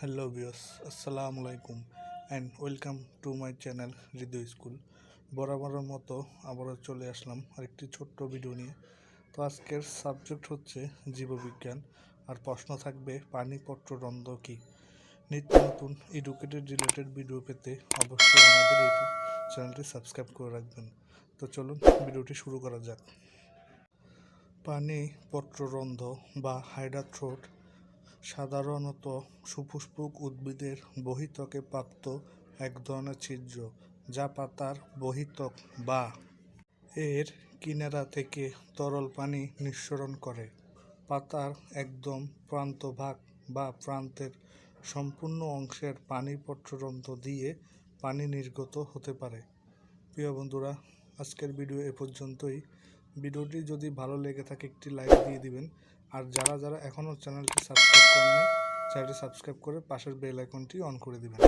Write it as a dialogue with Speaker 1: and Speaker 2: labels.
Speaker 1: Hello বিয়স আসসালামু আলাইকুম and welcome to my channel Hridoy school বরাবরের মতো আবারও চলে আসলাম আরেকটি ছোট্ট ভিডিও নিয়ে। তো আজকের সাবজেক্ট হচ্ছে জীববিজ্ঞান। আর প্রশ্ন থাকবে, পানিপত্র রন্ধ কী? নিত্য নতুন এডুকেটেড রিলেটেড ভিডিও পেতে অবশ্যই আমাদের ইউটিউব চ্যানেলটি সাবস্ক্রাইব করে রাখবেন। তো চলুন ভিডিওটি শুরু করা যাক। পানি পত্ররন্ধ বা হাইড্রাথ্রোট সাধারণত সুপুষ্পক উদ্ভিদের বহিত্বকে প্রাপ্ত এক ধরনের ছিদ্র, যা পাতার বহিত্বক বা এর কিনারা থেকে তরল পানি নিঃসরণ করে। পাতার একদম প্রান্তভাগ বা প্রান্তের সম্পূর্ণ অংশের পানি পত্ররন্ধ্র দিয়ে পানি নির্গত হতে পারে। প্রিয় বন্ধুরা, আজকের ভিডিও এ পর্যন্তই। ভিডিওটি যদি ভালো লেগে থাকে, একটি লাইক দিয়ে দিবেন। আর যারা যারা এখনও চ্যানেলটি সাবস্ক্রাইব করেনি চ্যানেলটি সাবস্ক্রাইব করে পাশের বেল আইকনটি অন করে দিবেন।